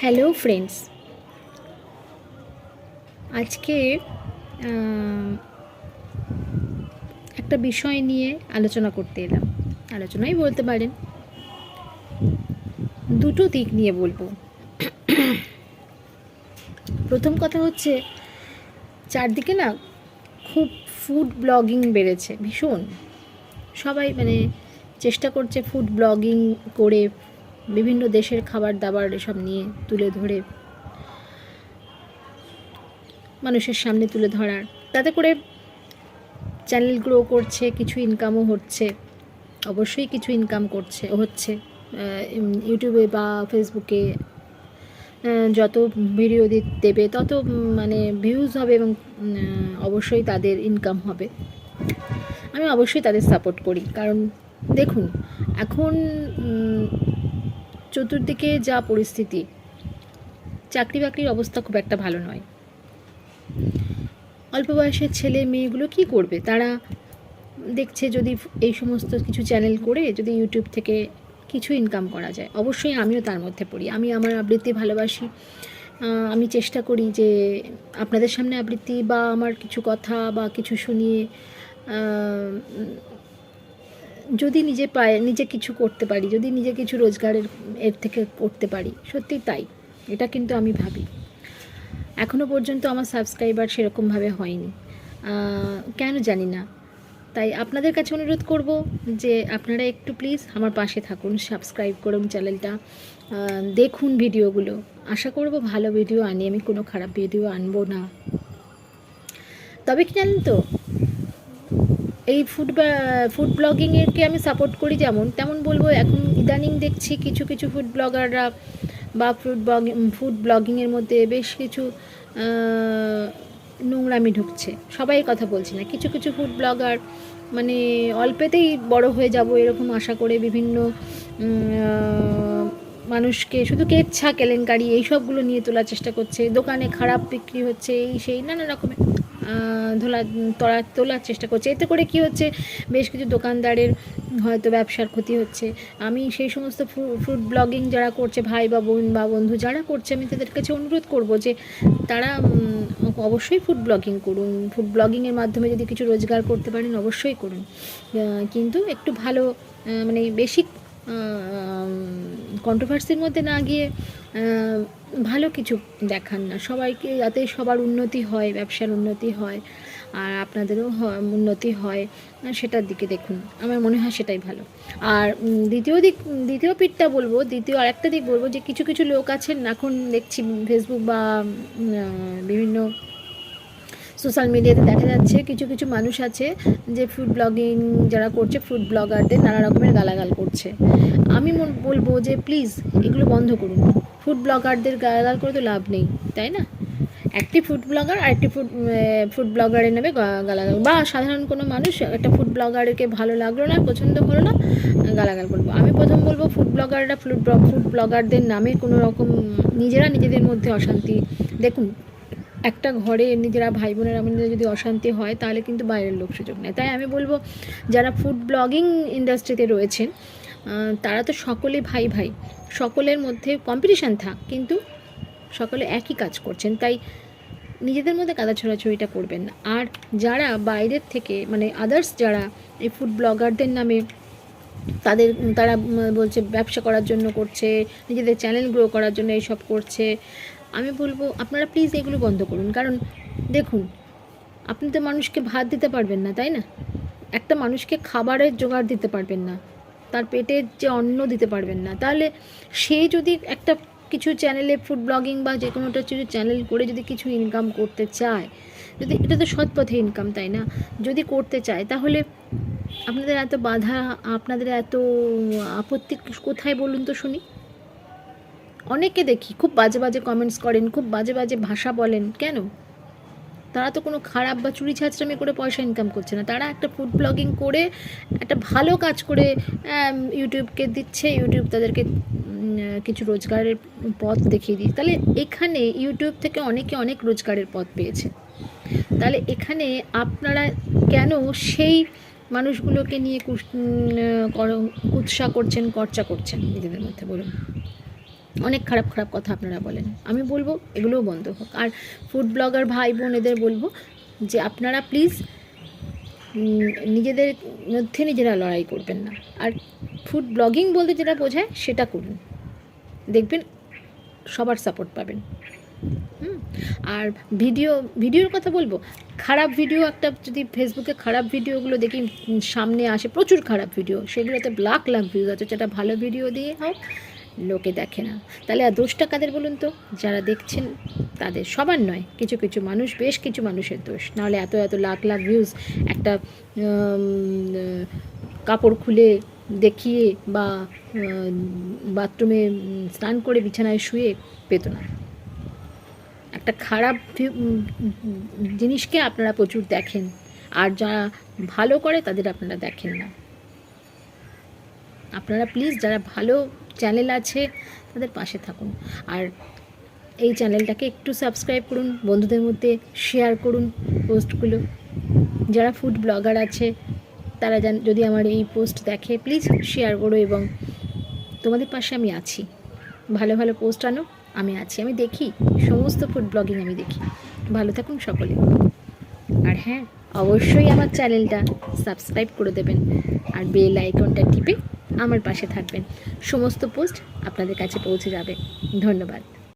Hello friends. আজকে একটা বিষয় নিয়ে আলোচনা করতে এলাম। আলোচনাই বলতে পারেন। দুটো দিক নিয়ে বলব। প্রথম কথা হচ্ছে, চারদিকে না খুব ফুড ব্লগিং বেড়েছে, ভীষণ। সবাই মানে চেষ্টা করছে ফুড ব্লগিং করে বিভিন্ন দেশের খাবার দাবার এসব নিয়ে তুলে ধরে, মানুষের সামনে তুলে ধরার। তাতে করে চ্যানেল গ্রো করছে, কিছু ইনকামও হচ্ছে, অবশ্যই কিছু ইনকাম করছে, হচ্ছে ইউটিউবে বা ফেসবুকে যত ভিডিও দেবে, তত মানে ভিউজ হবে এবং অবশ্যই তাদের ইনকাম হবে। আমি অবশ্যই তাদের সাপোর্ট করি, কারণ দেখুন, এখন চতুর্দিকে যা পরিস্থিতি চাকরি বাকরির অবস্থা খুব একটা ভালো নয়। অল্প বয়সের ছেলে মেয়েগুলো কি করবে? তারা দেখছে যদি এই সমস্ত কিছু চ্যানেল করে যদি ইউটিউব থেকে কিছু ইনকাম করা যায়। অবশ্যই আমিও তার মধ্যে পড়ি। আমি আমার আবৃত্তি ভালোবাসি। আমি চেষ্টা করি যে আপনাদের সামনে আবৃত্তি বা আমার কিছু কথা বা কিছু শুনিয়ে যদি নিজে পায়ে, নিজে কিছু করতে পারি, যদি নিজে কিছু রোজগারের এর থেকে করতে পারি সত্যি তাই। এটা কিন্তু আমি ভাবি। এখনও পর্যন্ত আমার সাবস্ক্রাইবার সেরকমভাবে হয়নি। কেন জানি না। তাই আপনাদের কাছে অনুরোধ করব যে আপনারা একটু প্লিজ আমার পাশে থাকুন সাবস্ক্রাইব করুন চ্যানেলটা দেখুন ভিডিওগুলো। আশা করব ভালো ভিডিও আনি। আমি কোনো খারাপ ভিডিও আনব না। তবে কি জানেন তো? এই ফুড ফুড ব্লগিংয়েরকে আমি সাপোর্ট করি যেমন, তেমন বলব এখন ইদানিং দেখছি কিছু কিছু ফুড ব্লগাররা বা ফুড ব্লগিং ফুড ব্লগিংয়ের মধ্যে বেশ কিছু নোংরামি ঢুকছে। সবাই কথা বলছি না। কিছু কিছু ফুড ব্লগার মানে অল্পেতেই বড় হয়ে যাব এরকম আশা করে বিভিন্ন মানুষকে শুধু কেচ্ছা কেলেঙ্কারি এই সবগুলো নিয়ে তোলার চেষ্টা করছে। দোকানে খারাপ বিক্রি হচ্ছে, এই, সেই, নানা রকমের। ধোলা, তোলা, তোলার চেষ্টা করছে। এতে করে কি হচ্ছে, বেশ কিছু দোকানদারের হয়তো ব্যবসার ক্ষতি হচ্ছে। আমি সেই সমস্ত ফুড ব্লগিং যারা করছে, ভাই বা বোন বা বন্ধু যারা করছে, আমি তাদের কাছে অনুরোধ করব যে তারা অবশ্যই ফুড ব্লগিং করুন। ফুড ব্লগিংয়ের মাধ্যমে যদি কিছু রোজগার করতে পারেন, অবশ্যই করুন। কিন্তু একটু ভালো মানে বেশি কন্ট্রোভার্সির মধ্যে না গিয়ে ভালো কিছু দেখান না। সবাইকে যাতে সবার উন্নতি হয়, ব্যবসার উন্নতি হয়, আর আপনাদেরও উন্নতি হয় সেটার দিকে দেখুন। আমার মনে হয় সেটাই ভালো। আর দ্বিতীয় দিক, দ্বিতীয় পিঠটা বলব, দ্বিতীয় আরেকটা দিক বলব যে কিছু কিছু লোক আছেন, এখন দেখছি ফেসবুক বা বিভিন্ন সোশ্যাল মিডিয়াতে দেখা যাচ্ছে কিছু কিছু মানুষ আছে যে ফুড ব্লগিং যারা করছে ফুড ব্লগারদের নানা রকমের গালাগাল করছে। আমি বলব যে প্লিজ এগুলো বন্ধ করুন। ফুড ব্লগারদের গালাগাল করে তো লাভ নেই, তাই না? একটি ফুড ব্লগার আর একটি ফুড ফুড ব্লগারের নামে গালাগাল। বা সাধারণ কোনো মানুষ একটা ফুড ব্লগারকে ভালো লাগল না, পছন্দ হলো না, গালাগাল করব। আমি প্রথম বলব ফুড ব্লগাররা ফুড ফুড ব্লগারদের নামে কোনো রকম নিজেরা নিজেদের মধ্যে অশান্তি। দেখুন, একটা ঘরে নিজেরা ভাই বোনেরা আমাদের যদি অশান্তি হয়, তাহলে কিন্তু বাইরের লোক সুযোগ নেয়। তাই আমি বলব, যারা ফুড ব্লগিং ইন্ডাস্ট্রিতে রয়েছেন তারা তো সকলে ভাই ভাই। সকলের মধ্যে কম্পিটিশান থাক, কিন্তু সকলে একই কাজ করছেন। তাই নিজেদের মধ্যে কাদা ছড়াছড়িটা করবেন না। আর যারা বাইরের থেকে মানে আদার্স যারা এই ফুড ব্লগারদের নামে তাদের, তারা বলছে ব্যবসা করার জন্য করছে, নিজেদের চ্যানেল গ্রো করার জন্য এইসব করছে, আমি বলব আপনারা প্লিজ এগুলো বন্ধ করুন। কারণ দেখুন, আপনি তো মানুষকে ভাত দিতে পারবেন না, তাই না? একটা মানুষকে খাবারের জোগাড় দিতে পারবেন না। তার পেটের যে অন্ন দিতে পারবেন না। তাহলে সে যদি একটা কিছু চ্যানেলে ফুড ব্লগিং বা যে কোনোটা কিছু চ্যানেল করে যদি কিছু ইনকাম করতে চায়, যদি এটা তো সৎ পথে ইনকাম তাই না? যদি করতে চায়, তাহলে আপনাদের এত বাধা, আপনাদের এত আপত্তি কোথায় বলুন তো শুনি? অনেকে দেখি, খুব বাজে বাজে কমেন্টস করেন, খুব বাজে বাজে ভাষা বলেন, কেন? তারা তো কোনো খারাপ বা চুরি ছাঁচড়ামি করে পয়সা ইনকাম করছে না। তারা একটা ফুড ব্লগিং করে একটা ভালো কাজ করে ইউটিউবকে দিচ্ছে ইউটিউব তাদেরকে কিছু রোজগারের পথ দেখিয়ে দিই তাহলে এখানে ইউটিউব থেকে অনেকে অনেক রোজগারের পথ পেয়েছে। তাহলে এখানে আপনারা কেন সেই মানুষগুলোকে নিয়ে কুৎসা করছেন চর্চা করছেন? নিজেদের মধ্যে বলুন। অনেক খারাপ খারাপ কথা আপনারা বলেন। আমি বলব এগুলোও বন্ধ হোক। আর ফুড ব্লগার ভাই বোন এদের বলব যে আপনারা প্লিজ নিজেদের মধ্যে নিজেরা লড়াই করবেন না। আর ফুড ব্লগিং বলতে যেটা বোঝায় সেটা করুন। দেখবেন সবার সাপোর্ট পাবেন। আর ভিডিও ভিডিওর কথা বলব। খারাপ ভিডিও একটা যদি ফেসবুকে খারাপ ভিডিওগুলো দেখি সামনে আসে প্রচুর খারাপ ভিডিও সেগুলোতে লাখ লাখ ভিউজ আছে। যেটা ভালো ভিডিও দিয়ে হোক লোকে দেখে না। তাহলে আর দোষটা কাদের বলুন তো? যারা দেখছেন তাদের সবার নয়, কিছু কিছু মানুষ, বেশ কিছু মানুষের দোষ। নাহলে এত এত লাখ লাখ ভিউজ একটা কাপড় খুলে দেখিয়ে বা বাথরুমে স্নান করে বিছানায় শুয়ে পেত না। একটা খারাপ জিনিসকে আপনারা প্রচুর দেখেন। আর যারা ভালো করে, তাদের আপনারা দেখেন না। আপনারা প্লিজ যারা ভালো চ্যানেল আছে, তাদের পাশে থাকুন। আর এই চ্যানেলটাকে একটু সাবস্ক্রাইব করুন, বন্ধুদের মধ্যে শেয়ার করুন পোস্টগুলো যারা ফুড ব্লগার আছে, তারা জান, যদি আমার এই পোস্ট দেখে প্লিজ শেয়ার করো এবং তোমাদের পাশে আমি আছি। ভালো ভালো পোস্ট আনো, আমি আছি। আমি দেখি, সমস্ত ফুড ব্লগিং আমি দেখি। ভালো থাকুন সকলে। আর হ্যাঁ অবশ্যই আমার চ্যানেলটা সাবস্ক্রাইব করে দেবেন। আর বেল আইকনটা টিপে আমার পাশে থাকবেন। সমস্ত পোস্ট আপনাদের কাছে পৌঁছে যাবে। ধন্যবাদ।